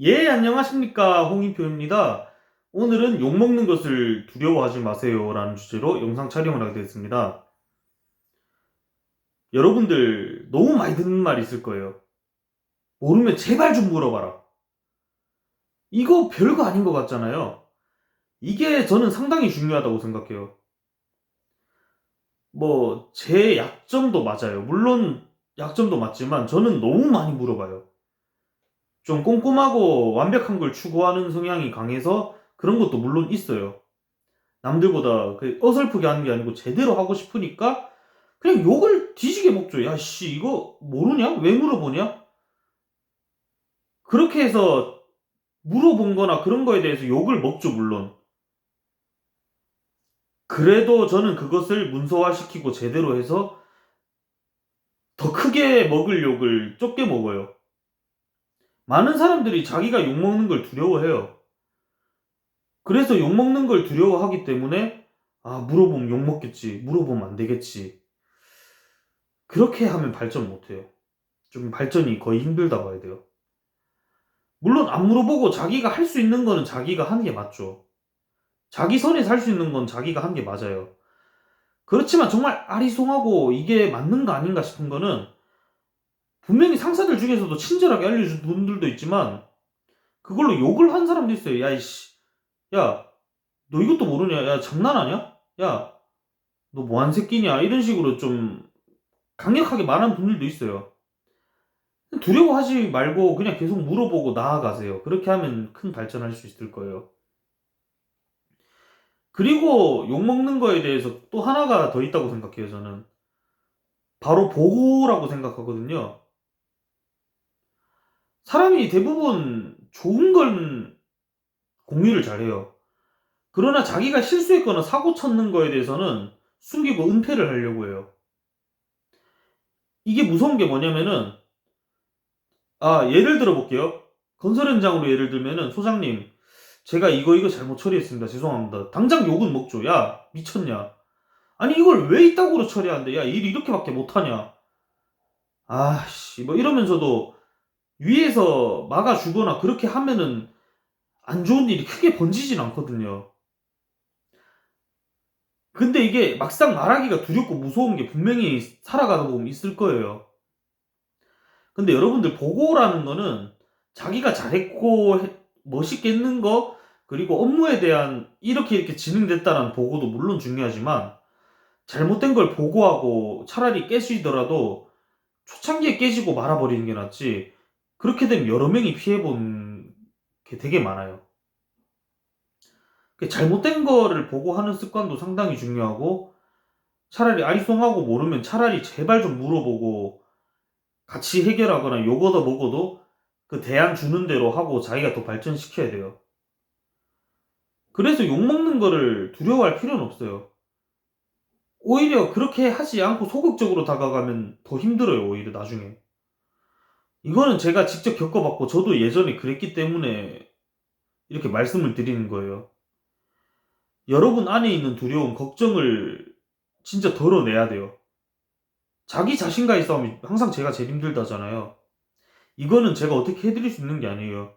예, 안녕하십니까. 홍인표입니다. 오늘은 욕먹는 것을 두려워하지 마세요. 라는 주제로 영상 촬영을 하게 됐습니다. 여러분들 너무 많이 듣는 말이 있을 거예요. 모르면 제발 좀 물어봐라. 이거 별거 아닌 것 같잖아요. 이게 저는 상당히 중요하다고 생각해요. 뭐, 제 약점도 맞아요. 물론 약점도 맞지만 저는 너무 많이 물어봐요. 좀 꼼꼼하고 완벽한 걸 추구하는 성향이 강해서 그런 것도 물론 있어요. 남들보다 그 어설프게 하는 게 아니고 제대로 하고 싶으니까 그냥 욕을 뒤지게 먹죠. 야, 씨, 이거 모르냐? 왜 물어보냐? 그렇게 해서 물어본 거나 그런 거에 대해서 욕을 먹죠, 물론. 그래도 저는 그것을 문서화시키고 제대로 해서 더 크게 먹을 욕을 좁게 먹어요. 많은 사람들이 자기가 욕먹는 걸 두려워해요. 그래서 욕먹는 걸 두려워하기 때문에, 아, 물어보면 욕먹겠지. 물어보면 안 되겠지. 그렇게 하면 발전 못해요. 좀 발전이 거의 힘들다 봐야 돼요. 물론 안 물어보고 자기가 할 수 있는 거는 자기가 하는 게 맞죠. 자기 선에 살 수 있는 건 자기가 한 게 맞아요. 그렇지만 정말 아리송하고 이게 맞는가 아닌가 싶은 거는 분명히 상사들 중에서도 친절하게 알려준 분들도 있지만 그걸로 욕을 한 사람도 있어요. 야 이씨, 야, 너 이것도 모르냐? 야 장난하냐? 야, 너 뭐한 새끼냐? 이런 식으로 좀 강력하게 말하는 분들도 있어요. 두려워하지 말고 그냥 계속 물어보고 나아가세요. 그렇게 하면 큰 발전할 수 있을 거예요. 그리고 욕먹는 거에 대해서 또 하나가 더 있다고 생각해요, 저는. 바로 보고라고 생각하거든요. 사람이 대부분 좋은 건 공유를 잘해요. 그러나 자기가 실수했거나 사고 쳤는 거에 대해서는 숨기고 은폐를 하려고 해요. 이게 무서운 게 뭐냐면은, 아, 예를 들어 볼게요. 건설 현장으로 예를 들면은, 소장님, 제가 이거 이거 잘못 처리했습니다. 죄송합니다. 당장 욕은 먹죠. 야, 미쳤냐? 아니 이걸 왜 이따구로 처리하는데? 야, 일 이렇게밖에 못하냐? 아씨, 뭐 이러면서도 위에서 막아주거나 그렇게 하면은 안 좋은 일이 크게 번지진 않거든요. 근데 이게 막상 말하기가 두렵고 무서운 게 분명히 살아가다 보면 있을 거예요. 근데 여러분들 보고라는 거는 자기가 잘했고 해- 멋있겠는 거 그리고 업무에 대한 이렇게 이렇게 진행됐다는 보고도 물론 중요하지만 잘못된 걸 보고하고 차라리 깨지더라도 초창기에 깨지고 말아버리는 게 낫지 그렇게 되면 여러 명이 피해본 게 되게 많아요. 그 잘못된 거를 보고 하는 습관도 상당히 중요하고 차라리 아리송하고 모르면 차라리 제발 좀 물어보고 같이 해결하거나 욕 얻어 먹어도 그 대안 주는 대로 하고 자기가 더 발전시켜야 돼요. 그래서 욕먹는 거를 두려워할 필요는 없어요. 오히려 그렇게 하지 않고 소극적으로 다가가면 더 힘들어요, 오히려 나중에. 이거는 제가 직접 겪어봤고, 저도 예전에 그랬기 때문에 이렇게 말씀을 드리는 거예요. 여러분 안에 있는 두려움, 걱정을 진짜 덜어내야 돼요. 자기 자신과의 싸움이 항상 제가 제일 힘들다잖아요. 이거는 제가 어떻게 해드릴 수 있는 게 아니에요.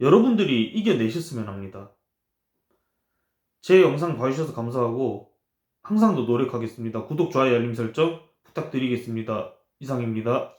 여러분들이 이겨내셨으면 합니다. 제 영상 봐주셔서 감사하고 항상 더 노력하겠습니다. 구독, 좋아요, 알림 설정 부탁드리겠습니다. 이상입니다.